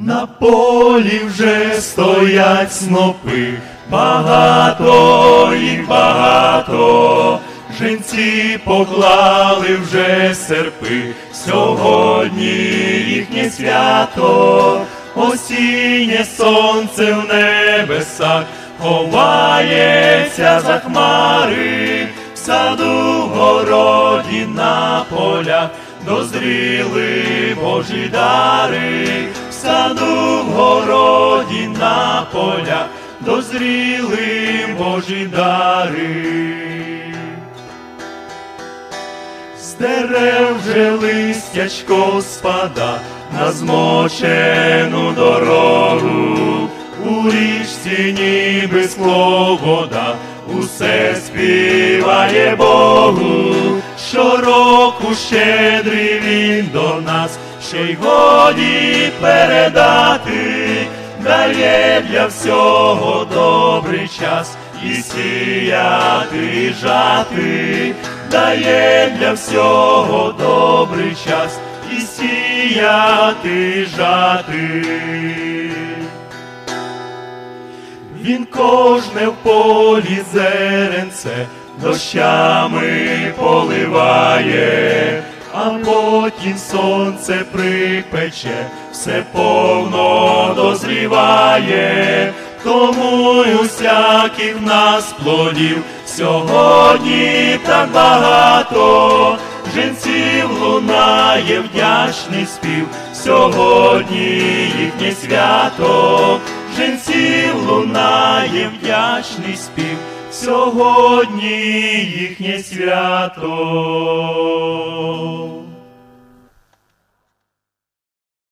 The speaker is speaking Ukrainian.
На полі вже стоять снопи, багато їх багато. Женці поклали вже серпи, сьогодні їхнє свято, осіннє сонце в небесах. Ховається за хмари, в саду, городі на полях. Дозріли Божі дари, саду, в городі на полях дозріли Божі дари. З дерев вже листячко спада на змочену дорогу, у річці ніби скло усе співає Богу, щедрий він до нас, ще й годі передати, дає для всього добрий час і сіяти, і жати, дає для всього добрий час і сіяти, і жати. Він кожне в полі зеренце дощами поливає, а потім сонце припече, все повно дозріває, тому й усяких нас плодів сьогодні так багато. Женців лунає вдячний спів, сьогодні їхнє свято, Женців лунає вдячний спів, сьогодні їхнє свято.